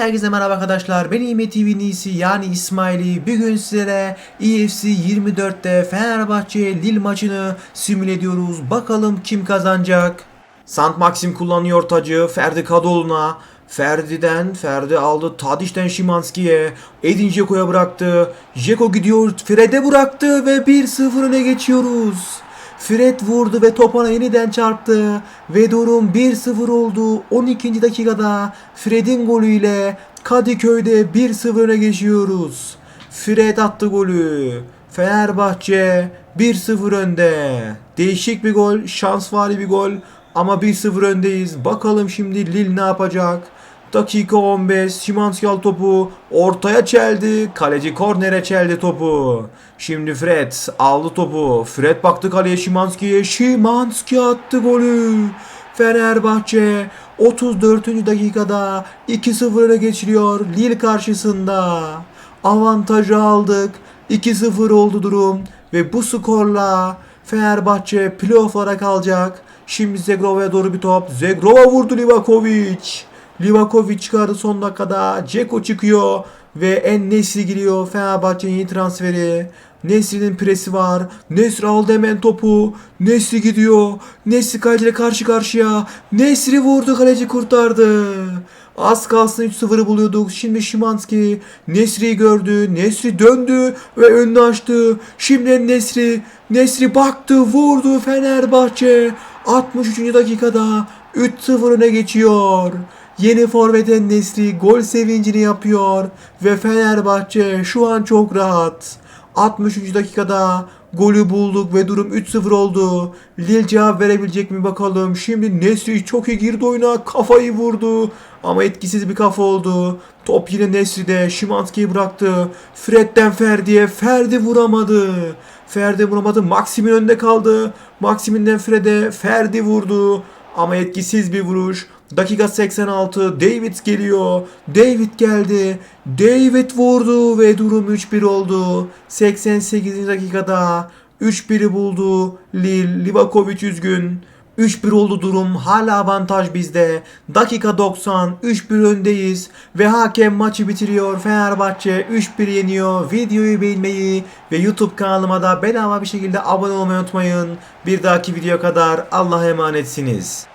herkese merhaba arkadaşlar. Ben İme TV'nin iyisi yani İsmail'i. Bugün sizlere EFC 24'te Fenerbahçe Lille maçını simüle ediyoruz. Bakalım kim kazanacak? Sant Maxim kullanıyor tacı Ferdi Kadıoğlu'na. Ferdi'den Ferdi aldı Tadiş'ten Şimanski'ye Edin Dzeko'ya bıraktı Dzeko gidiyor Fred'e bıraktı ve 1-0 öne geçiyoruz Fred vurdu ve topana yeniden çarptı ve durum 1-0 oldu 12. dakikada Fred'in golüyle Kadıköy'de 1-0 öne geçiyoruz Fred attı golü Fenerbahçe 1-0 önde değişik bir gol şansvari bir gol ama 1-0 öndeyiz. Bakalım şimdi Lille ne yapacak? Dakika 15. Şimanski al topu. Ortaya çeldi. Kaleci kornere çeldi topu. Şimdi Fred aldı topu. Fred baktı kaleye Şimanski'ye. Şimanski attı golü. Fenerbahçe 34. dakikada 2-0 öne geçiriyor Lille karşısında. Avantajı aldık. 2-0 oldu durum ve bu skorla Fenerbahçe playoff'lara kalacak. Şimdi Zegrova'ya doğru bir top. Zegrova vurdu Livakovic. Livakovic çıkardı son dakikada. Ceko çıkıyor ve En Nesri giriyor. Fenerbahçe'nin yeni transferi. Nesri'nin presi var. Nesri aldı hemen topu. Nesri gidiyor. Nesri kaleciyle karşı karşıya. Nesri vurdu kaleci kurtardı. Az kalsın 3-0'ı buluyorduk. Şimdi Şimanski Nesri'yi gördü. Nesri döndü ve önünü açtı. Şimdi Nesri Nesri baktı vurdu Fenerbahçe. 63. dakikada 3-0 öne geçiyor. Yeni forveten Nesri gol sevincini yapıyor ve Fenerbahçe şu an çok rahat. 63. dakikada golü bulduk ve durum 3-0 oldu. Lille cevap verebilecek mi bakalım. Şimdi Nesri çok iyi girdi oyuna kafayı vurdu. Ama etkisiz bir kafa oldu. Top yine Nesri'de. Şimanski'yi bıraktı. Fred'den Ferdi'ye. Ferdi vuramadı. Ferdi vuramadı. Maxim'in önünde kaldı. Maxim'inden Fred'e. Ferdi vurdu. Ama etkisiz bir vuruş. Dakika 86. David geliyor. David geldi. David vurdu ve durum 3-1 oldu. 88. dakikada 3-1'i buldu. Lille. Livakovic üzgün. 3-1 oldu durum. Hala avantaj bizde. Dakika 90. 3-1 öndeyiz. Ve hakem maçı bitiriyor. Fenerbahçe 3-1 yeniyor. Videoyu beğenmeyi ve YouTube kanalıma da bedava bir şekilde abone olmayı unutmayın. Bir dahaki video kadar Allah'a emanetsiniz.